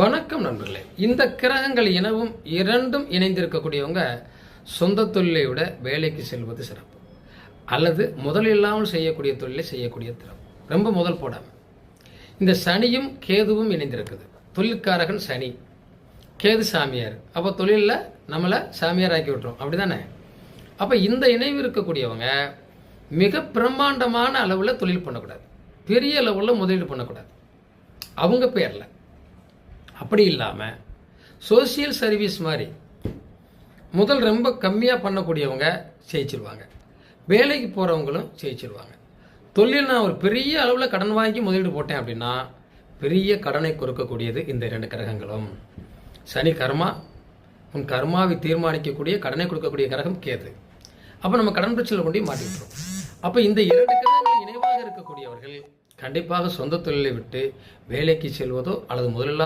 வணக்கம் நண்பர்களே. இந்த கிரகங்கள் இனவும் இரண்டும் இணைந்திருக்கக்கூடியவங்க சொந்த தொழிலை விட வேலைக்கு செல்வது சிறப்பு. அல்லது முதல் இல்லாமல் செய்யக்கூடிய தொழிலை செய்யக்கூடிய திறப்பு ரொம்ப முதல் போடாம. இந்த சனியும் கேதுவும் இணைந்திருக்குது. தொழிற்காரகன் சனி. கேது சாமியார். அப்போ தொழிலில் நம்மளை சாமியார் ஆக்கி விட்டுரும். அப்படிதானே? அப்போ இந்த இணைவு இருக்கக்கூடியவங்க மிக பிரம்மாண்டமான அளவில் தொழில் பண்ணக்கூடாது. பெரிய அளவில் முதலீடு பண்ணக்கூடாது. அவங்க பேரில். அப்படி இல்லாமல் சோசியல் சர்வீஸ் மாதிரி முதல் ரொம்ப கம்மியாக பண்ணக்கூடியவங்க ஜெயிச்சிருவாங்க. வேலைக்கு போகிறவங்களும் ஜெயிச்சிருவாங்க. தொழில் நான் ஒரு பெரிய அளவில் கடன் வாங்கி முதலீடு போட்டேன் அப்படின்னா பெரிய கடனை கொடுக்கக்கூடியது இந்த இரண்டு கிரகங்களும். சனி கர்மா உன் கர்மாவை தீர்மானிக்கக்கூடிய கடனை கொடுக்கக்கூடிய கிரகம் கேது. அப்போ நம்ம கடன் பிரச்சனை கொண்டு போய் அப்போ இந்த இரண்டு கிரகங்கள் இணைவாக இருக்கக்கூடியவர்கள் கண்டிப்பாக சொந்த தொழிலை விட்டு வேலைக்கு செல்வதோ அல்லது முதலில்